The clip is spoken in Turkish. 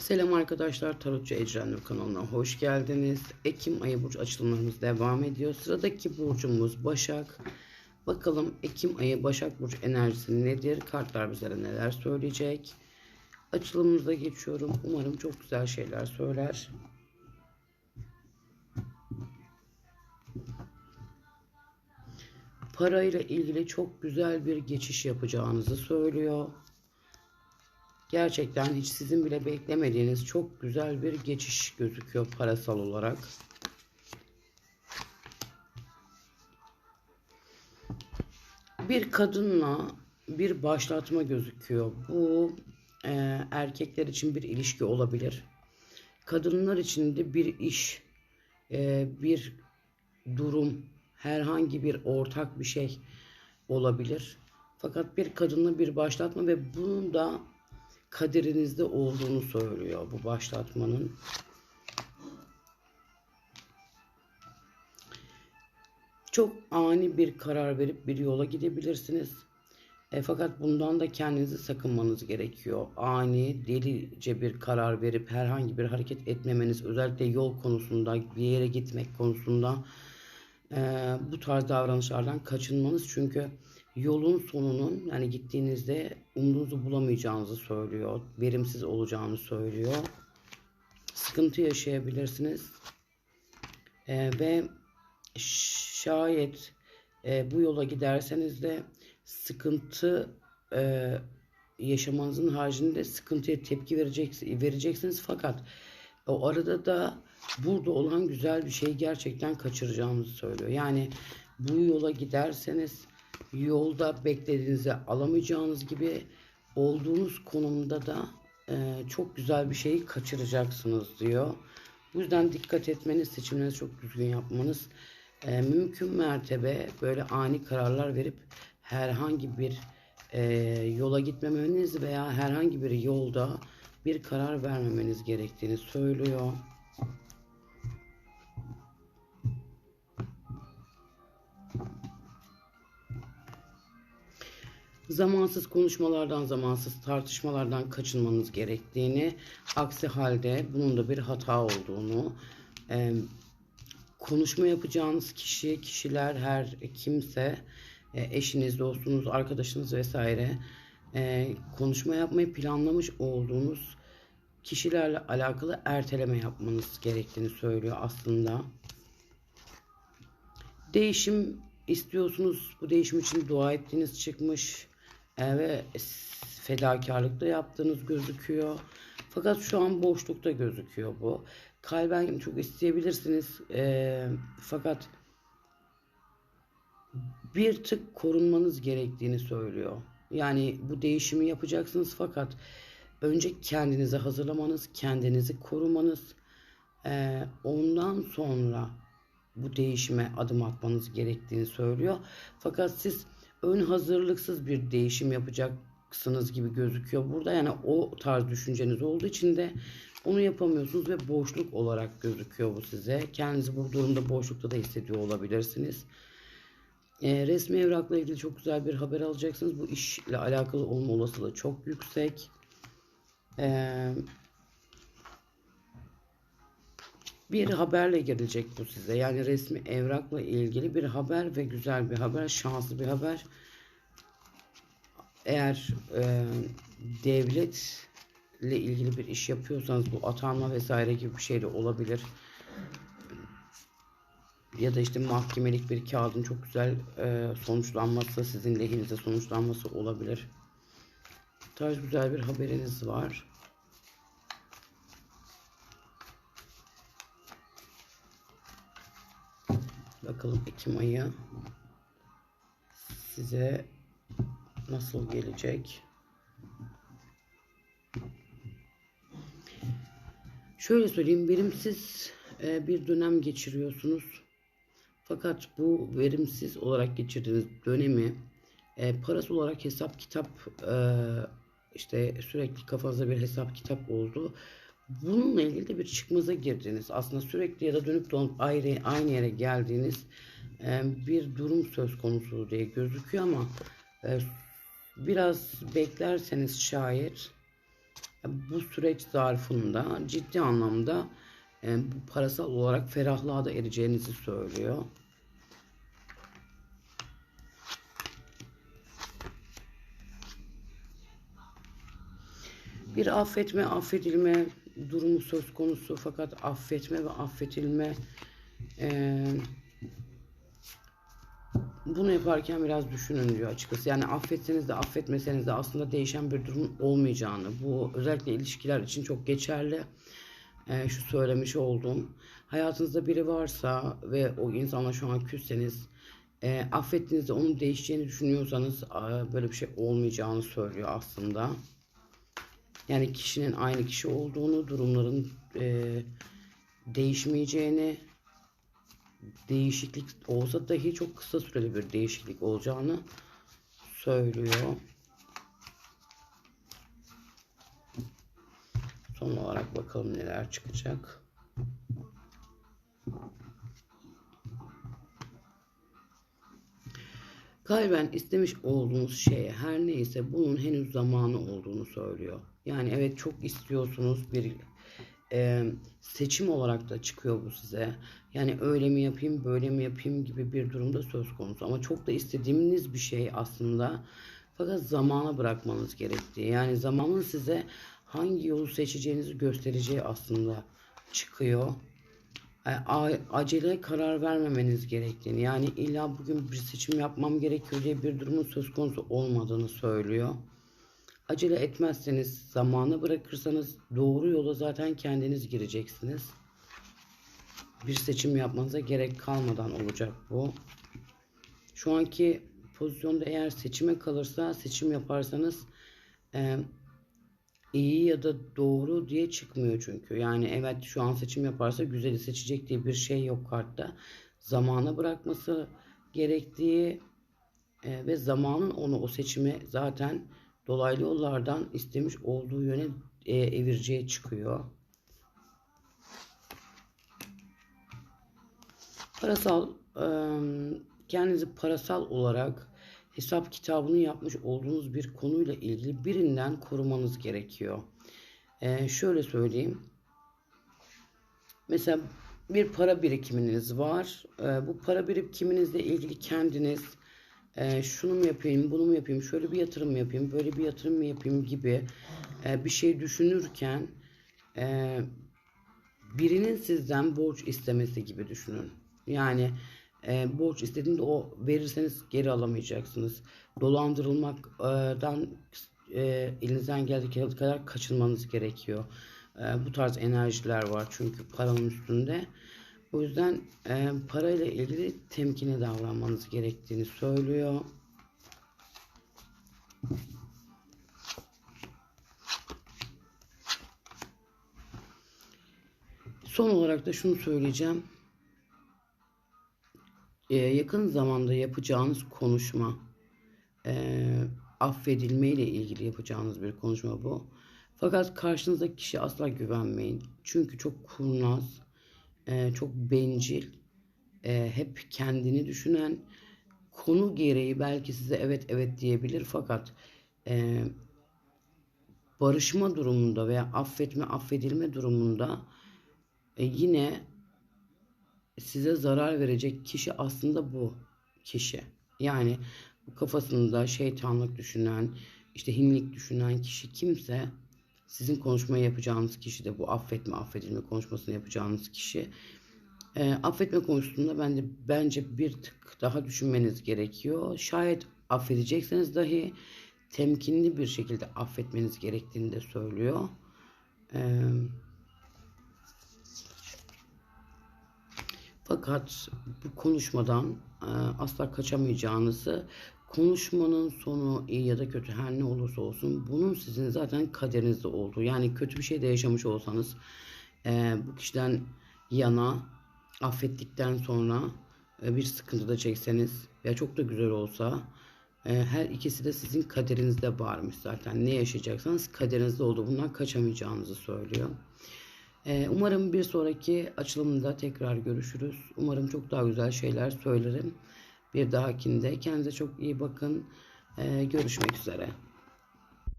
Selam arkadaşlar Tarotçu Ecren Nur kanalına hoş geldiniz. Ekim ayı burç açılımlarımız devam ediyor. Sıradaki burcumuz Başak. Bakalım Ekim ayı Başak burç enerjisi nedir? Kartlar bizlere neler söyleyecek? Açılımımıza geçiyorum. Umarım çok güzel şeyler söyler. Parayla ilgili çok güzel bir geçiş yapacağınızı söylüyor. Gerçekten hiç sizin bile beklemediğiniz çok güzel bir geçiş gözüküyor parasal olarak. Bir kadınla bir başlatma gözüküyor. Bu e, erkekler için bir ilişki olabilir. Kadınlar için de bir iş, e, bir durum, herhangi bir ortak bir şey olabilir. Fakat bir kadınla bir başlatma ve bunun da kaderinizde olduğunu söylüyor bu başlatmanın. Çok ani bir karar verip bir yola gidebilirsiniz. E, fakat bundan da kendinizi sakınmanız gerekiyor. Ani, delice bir karar verip herhangi bir hareket etmemeniz, özellikle yol konusunda, bir yere gitmek konusunda e, bu tarz davranışlardan kaçınmanız. Çünkü yolun sonunun yani gittiğinizde umduğunuzu bulamayacağınızı söylüyor. Verimsiz olacağını söylüyor. Sıkıntı yaşayabilirsiniz. E, ve şayet e, bu yola giderseniz de sıkıntı e, yaşamanızın haricinde sıkıntıya tepki verecek, vereceksiniz. Fakat o arada da burada olan güzel bir şey gerçekten kaçıracağınızı söylüyor. Yani bu yola giderseniz yolda beklediğinizi alamayacağınız gibi olduğunuz konumda da e, çok güzel bir şeyi kaçıracaksınız diyor. Bu yüzden dikkat etmeniz, seçimlerinizi çok düzgün yapmanız, e, mümkün mertebe böyle ani kararlar verip herhangi bir e, yola gitmemeniz veya herhangi bir yolda bir karar vermemeniz gerektiğini söylüyor. Zamansız konuşmalardan, zamansız tartışmalardan kaçınmanız gerektiğini, aksi halde bunun da bir hata olduğunu, e, konuşma yapacağınız kişi, kişiler, her kimse, e, eşiniz, dostunuz, arkadaşınız vesaire e, konuşma yapmayı planlamış olduğunuz kişilerle alakalı erteleme yapmanız gerektiğini söylüyor aslında. Değişim istiyorsunuz. Bu değişim için dua ettiğiniz çıkmış ve fedakarlık da yaptığınız gözüküyor. Fakat şu an boşlukta gözüküyor bu. Kalben çok isteyebilirsiniz. E, fakat bir tık korunmanız gerektiğini söylüyor. Yani bu değişimi yapacaksınız fakat önce kendinizi hazırlamanız, kendinizi korumanız, e, ondan sonra bu değişime adım atmanız gerektiğini söylüyor. Fakat siz ön hazırlıksız bir değişim yapacaksınız gibi gözüküyor burada. Yani o tarz düşünceniz olduğu için de onu yapamıyorsunuz ve boşluk olarak gözüküyor bu size. Kendinizi bu durumda boşlukta da hissediyor olabilirsiniz. E, resmi evrakla ilgili çok güzel bir haber alacaksınız. Bu işle alakalı olma olasılığı çok yüksek. Eee bir haberle gelecek bu size. Yani resmi evrakla ilgili bir haber ve güzel bir haber, şanslı bir haber. Eğer e, devletle ilgili bir iş yapıyorsanız bu atanma vesaire gibi bir şey de olabilir. Ya da işte mahkemelik bir kağıdın çok güzel e, sonuçlanması, sizin lehinize sonuçlanması olabilir. Tarz güzel bir haberiniz var. Bakalım Ekim ayı size nasıl gelecek? Şöyle söyleyeyim, verimsiz e, bir dönem geçiriyorsunuz. Fakat bu verimsiz olarak geçirdiğiniz dönemi e, parası olarak hesap kitap e, işte sürekli kafanızda bir hesap kitap oldu. Bununla ilgili de bir çıkmaza girdiniz. Aslında sürekli ya da dönüp dolanıp ayrı, aynı yere geldiğiniz e, bir durum söz konusu diye gözüküyor ama e, biraz beklerseniz şayet bu süreç zarfında ciddi anlamda e, parasal olarak ferahlığa da ereceğinizi söylüyor. Bir affetme, affedilme durumu söz konusu fakat affetme ve affedilme e, bunu yaparken biraz düşünün diyor açıkçası. Yani affetseniz de affetmeseniz de aslında değişen bir durum olmayacağını. Bu özellikle ilişkiler için çok geçerli. Ee, şu söylemiş olduğum. Hayatınızda biri varsa ve o insanla şu an küsseniz e, affettiğinizde onun değişeceğini düşünüyorsanız e, böyle bir şey olmayacağını söylüyor aslında. Yani kişinin aynı kişi olduğunu, durumların e, değişmeyeceğini, değişiklik olsa dahi çok kısa süreli bir değişiklik olacağını söylüyor. Son olarak bakalım neler çıkacak. Kalben istemiş olduğunuz şeye her neyse bunun henüz zamanı olduğunu söylüyor. Yani evet çok istiyorsunuz bir e, seçim olarak da çıkıyor bu size. Yani öyle mi yapayım böyle mi yapayım gibi bir durumda söz konusu. Ama çok da istediğiniz bir şey aslında. Fakat zamana bırakmanız gerektiği. Yani zamanın size hangi yolu seçeceğinizi göstereceği aslında çıkıyor. E, acele karar vermemeniz gerektiğini yani illa bugün bir seçim yapmam gerekiyor diye bir durumun söz konusu olmadığını söylüyor. Acele etmezseniz, zamanı bırakırsanız doğru yola zaten kendiniz gireceksiniz. Bir seçim yapmanıza gerek kalmadan olacak bu. Şu anki pozisyonda eğer seçime kalırsa, seçim yaparsanız e, iyi ya da doğru diye çıkmıyor çünkü. Yani evet şu an seçim yaparsa güzeli seçecek diye bir şey yok kartta. Zamana bırakması gerektiği e, ve zamanın onu o seçimi zaten dolaylı yollardan istemiş olduğu yöne e, evireceği çıkıyor. Parasal e, kendinizi parasal olarak hesap kitabını yapmış olduğunuz bir konuyla ilgili birinden korumanız gerekiyor. E, şöyle söyleyeyim. Mesela bir para birikiminiz var. E, bu para birikiminizle ilgili kendiniz e, şunu mu yapayım, bunu mu yapayım, şöyle bir yatırım mı yapayım, böyle bir yatırım mı yapayım gibi e, bir şey düşünürken e, birinin sizden borç istemesi gibi düşünün. Yani e, borç istediğinde o verirseniz geri alamayacaksınız. Dolandırılmaktan e, elinizden geldiği kadar kaçınmanız gerekiyor. E, bu tarz enerjiler var çünkü paranın üstünde. O yüzden e, parayla ilgili temkinli davranmanız gerektiğini söylüyor. Son olarak da şunu söyleyeceğim. Ee, yakın zamanda yapacağınız konuşma, e, affedilme ile ilgili yapacağınız bir konuşma bu. Fakat karşınızdaki kişi asla güvenmeyin. Çünkü çok kurnaz, e, çok bencil, e, hep kendini düşünen, konu gereği belki size evet evet diyebilir fakat e, barışma durumunda veya affetme affedilme durumunda e, yine size zarar verecek kişi aslında bu kişi. Yani kafasında şeytanlık düşünen, işte hinlik düşünen kişi kimse sizin konuşmayı yapacağınız kişi de bu affetme affedilme konuşmasını yapacağınız kişi. E, affetme konusunda bence, bence bir tık daha düşünmeniz gerekiyor. Şayet affedecekseniz dahi temkinli bir şekilde affetmeniz gerektiğini de söylüyor. Eee Fakat bu konuşmadan e, asla kaçamayacağınızı konuşmanın sonu iyi ya da kötü her ne olursa olsun bunun sizin zaten kaderinizde olduğu yani kötü bir şey de yaşamış olsanız e, bu kişiden yana affettikten sonra e, bir sıkıntı da çekseniz ya çok da güzel olsa her ikisi de sizin kaderinizde varmış zaten ne yaşayacaksanız kaderinizde olduğu bundan kaçamayacağınızı söylüyor. Ee, umarım bir sonraki açılımda tekrar görüşürüz. Umarım çok daha güzel şeyler söylerim. Bir dahakinde kendinize çok iyi bakın. Ee, görüşmek üzere.